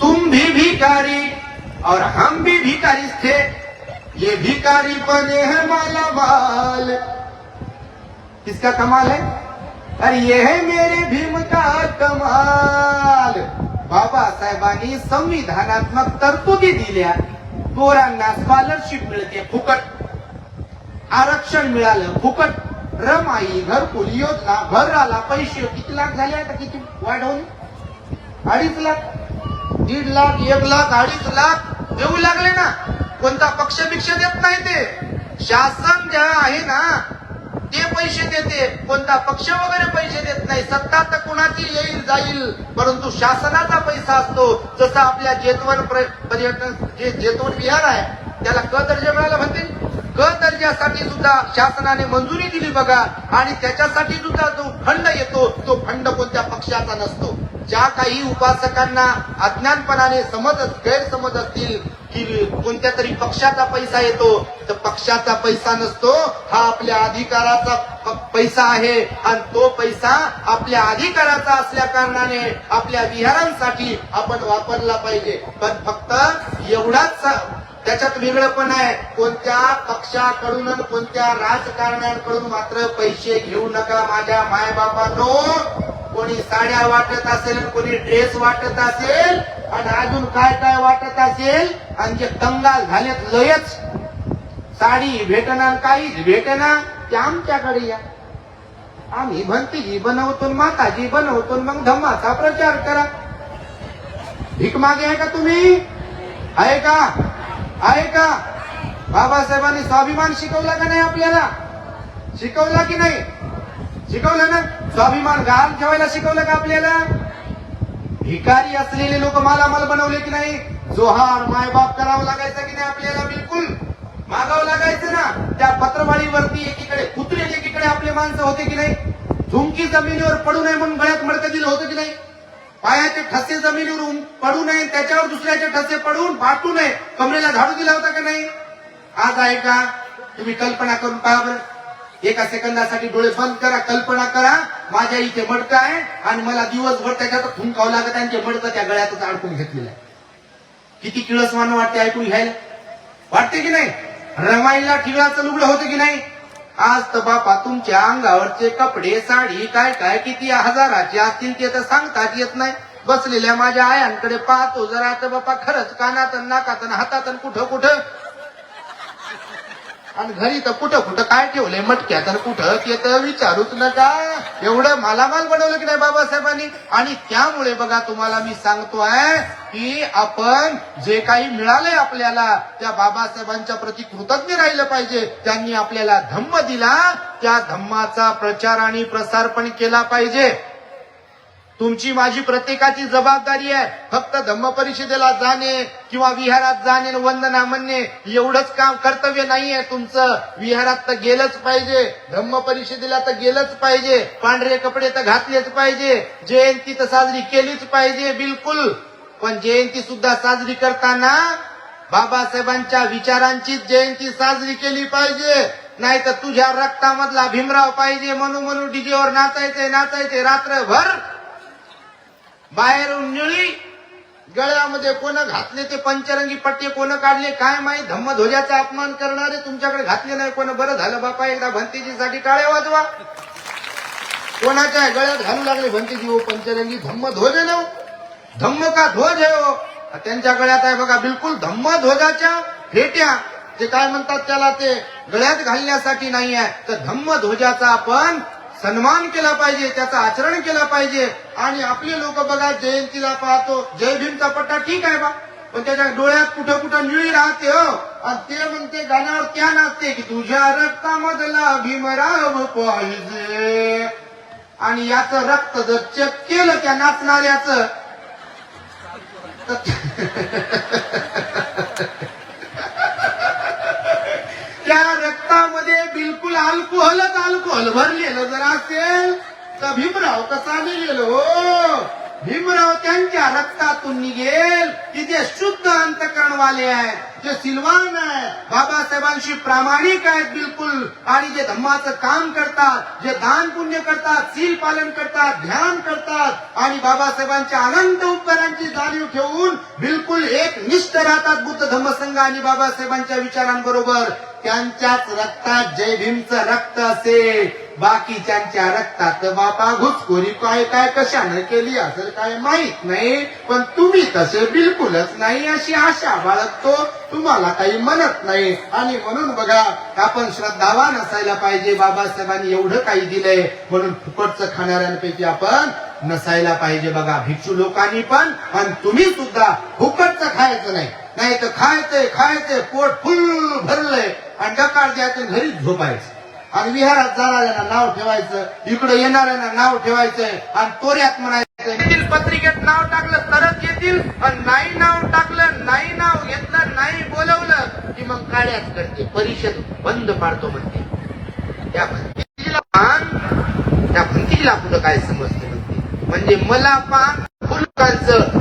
तुम भी भिकारी और हम भी भिकारी थे ये भिकारी बने है माला बाल किसका कमाल है? अरे ये है मेरे भीम का कमाल। बाबासाहेबांनी संविधानात्मक तरतुदी दिल्या पोरांना स्कॉलरशिप मिळते फुकट। आरक्षण मिळालं फुकट। रमाई घरकुल योजना घराला पैसे। किती लाख झाले आता किती? वाढवून अडीच लाख? दीड लाख एक लाख अडीच लाख देऊ लागले ना. कोणता पक्ष भिक्ष देत नाही ते. शासन जे आहे ना ते पैसे देते. कोणता पक्ष वगैरे पैसे देत नाही. सत्ता तर कुणाची येईल जाईल. परंतु शासनाचा पैसा असतो. जसं आपल्या जेतवन पर्यटन जे जेतवन विहार आहे त्याला क दर्जा मिळाला म्हणते. क दर्जासाठी सुद्धा शासनाने मंजुरी दिली बघा. आणि त्याच्यासाठी सुद्धा जो फंड येतो तो फंड कोणत्या पक्षाचा नसतो. ज्या काही उपासकांना अज्ञानपणाने समज गैरसमज असतील की कोणत्या तरी पक्षाचा पैसा येतो तर पक्षाचा पैसा नसतो. हा आपल्या अधिकाराचा पैसा आहे. आणि तो पैसा आपल्या अधिकाराचा असल्या कारणाने आपल्या विहारांसाठी आपण वापरला पाहिजे. पण फक्त एवढाच त्याच्यात वेगळं पण आहे. कोणत्या पक्षाकडून कोणत्या राजकारण्यांकडून मात्र पैसे घेऊ नका माझ्या मायबापांनो. कोणी साड्या वाटत असेल कोणी ड्रेस वाटत असेल आणि अजून काय काय वाटत असेल आणि जे कंगाल झालेत लयच. साडी भेटना काहीच भेटना ते आमच्याकडे या. आम्ही भंतीजी बनवतो माताजी बनवतो मग धम्माचा प्रचार करा. भीक मागे आहे का तुम्ही? आहे का? आहे का? बाबासाहेबांनी स्वाभिमान शिकवला का नाही आपल्याला? शिकवला की नाही? शिकवलं ना? स्वाभिमान घाम ठेवायला शिकवलं का आपल्याला? भिकारी असलेले लोक मालामाल बनवले की नाही? जोहार मायबाप करावं लागायचं की नाही आपल्याला? बिलकुल. मागावं लागायचं ना. त्या पत्रवाळीवरती एकीकडे कुत्रे एकीकडे आपले माणसं होते की नाही? झुमकी जमिनीवर पडू नये म्हणून गळ्यात मडकं दिलं होतं की नाही? पायाचे ठसे जमिनीवर पडू नये त्याच्यावर दुसऱ्याचे ठसे पडून फाटू नये. कमरेला झाडू दिला होता का नाही? आज आहे का तुम्ही कल्पना करून पहा बरं. एका सेकंदासाठी डोळे बंद करा कल्पना करा. माझ्या इथे मडकं आहे आणि मला दिवसभर त्याच्यात थुंकावं लागत आहे आणि ते मडकं त्या गळ्यातच अडकून घेतलेलं आहे. किती किळसमान वाटते ऐकून घ्यायला? वाटते की नाही? रमाईला ठिळाचं लुगडं होतं की नाही? आज तर बापा तुमच्या अंगावरचे कपडे साडी काय काय किती हजाराचे असतील ते तर सांगताच येत नाही. बसलेल्या माझ्या आयांकडे पाहतो जरा तर बापा खरंच कानात नाकात हातात कुठं कुठं? आणि घरी तर कुठं कुठं काय ठेवलंय मटक्यात तर कुठं? ते तर विचारूच नका. एवढं मालामाल बनवलं की नाही बाबासाहेबांनी? आणि त्यामुळे बघा तुम्हाला मी सांगतोय की आपण जे काही मिळालंय आपल्याला त्या बाबासाहेबांच्या प्रती कृतज्ञ राहिलं पाहिजे. त्यांनी आपल्याला धम्म दिला. त्या धम्माचा प्रचार आणि प्रसार पण केला पाहिजे. तुमची माझी प्रत्येकाची जबाबदारी आहे. फक्त धम्म परिषदेला जाणे किंवा विहारात जाणे वंदना म्हणणे एवढंच काम कर्तव्य नाहीये तुमचं. विहारात तर गेलंच पाहिजे धम्म परिषदेला तर गेलंच पाहिजे पांढरे कपडे तर घातलेच पाहिजे जयंती तर साजरी केलीच पाहिजे बिलकुल. पण जयंती सुद्धा साजरी करताना बाबासाहेबांच्या विचारांचीच जयंती साजरी केली पाहिजे. नाही तर तुझ्या रक्तामधला भीमराव पाहिजे म्हणून म्हणून डीजेवर नाचायचे नाचायचे रात्रभर बाहेरून निळी गळ्यामध्ये कोण घातले ते पंचरंगी पट्टे कोण काढले काय माहीत? धम्मध्वजाचा अपमान करणारे तुमच्याकडे घातले नाही कोण? बरं झालं बापा एकदा भंतीजीसाठी टाळ्या वाजवा. कोणाच्या गळ्यात घालू लागले भंतीजी? हो पंचरंगी धम्म ध्वज आहे धम्म का ध्वज आहे हो? त्यांच्या गळ्यात आहे बघा बिलकुल धम्म ध्वजाच्या फेट्या. ते काय म्हणतात त्याला ते गळ्यात घालण्यासाठी नाही आहे. तर धम्म ध्वजाचा आपण सन्मान केला पाहिजे त्याचं आचरण केलं पाहिजे. आणि आपले लोक बघा जयंतीला पाहतो जय भीमचा पट्टा ठीक आहे बा. पण त्याच्या डोळ्यात कुठं कुठं निळी राहते हो. आणि ते म्हणते गाण्यावर त्या नाचते की तुझ्या रक्तामधला भीमराव पाहिजे. आणि याचं रक्त जर चेक केलं त्या नाचणाऱ्याच तर रक्तामध्ये बिलकुल अल्कोहोलच लिहिलं जर असेल तर भीमराव कसा गेलेलो हो? भीमराव त्यांच्या रक्तातून निघेल की ते शुद्ध अंतकरणवाले आहेत. जे सिलवान आहे बाबासाहेबांशी प्रामाणिक आहेत बिलकुल. आणि जे धम्माचं काम करतात जे दान पुण्य करतात सील पालन करतात ध्यान करतात आणि बाबासाहेबांच्या अनंत उपकारांची जाणीव ठेवून बिलकुल एक निष्ठ राहतात बुद्ध धम्मसंघ आणि बाबासाहेबांच्या विचारांबरोबर. त्यांच्याच रक्तात जय भीमचं रक्त असेल. बाकीच्यांच्या रक्तात बापा घुसखोरी काय काय कशानं केली असं काय माहीत नाही. पण मी तसे बिलकुलच नाही अशी आशा बाळगतो. तुम्हाला काही म्हणत नाही. आणि म्हणून बघा आपण श्रद्धावान असायला पाहिजे. बाबासाहेबांनी एवढं काही दिलंय. म्हणून फुकटचं खाणाऱ्यांपैकी आपण नसायला पाहिजे बघा. भिक्षू लोकांनी पण आणि तुम्ही सुद्धा फुकटचं खायचं नाही. नाही तर खायचंय खायचंय पोट फुल भरलंय. आणि डकार द्यायचं घरीच झोपायचं. आणि विहारात जाणाऱ्यांना नाव ठेवायचं. इकडे येणाऱ्यांना नाव ठेवायचंय आणि तोऱ्यात म्हणायचं पत्रिकेत नाव टाकलं तर येतील आणि नाही नाव टाकलं नाही नाव घेतलं नाही बोलवलं की मग काड्याच करते. परिषद बंद पाडतो म्हणते. त्या भंतीला पान त्या भंतीला पुढं काय समजते म्हणते? म्हणजे मला पान फुलकांचं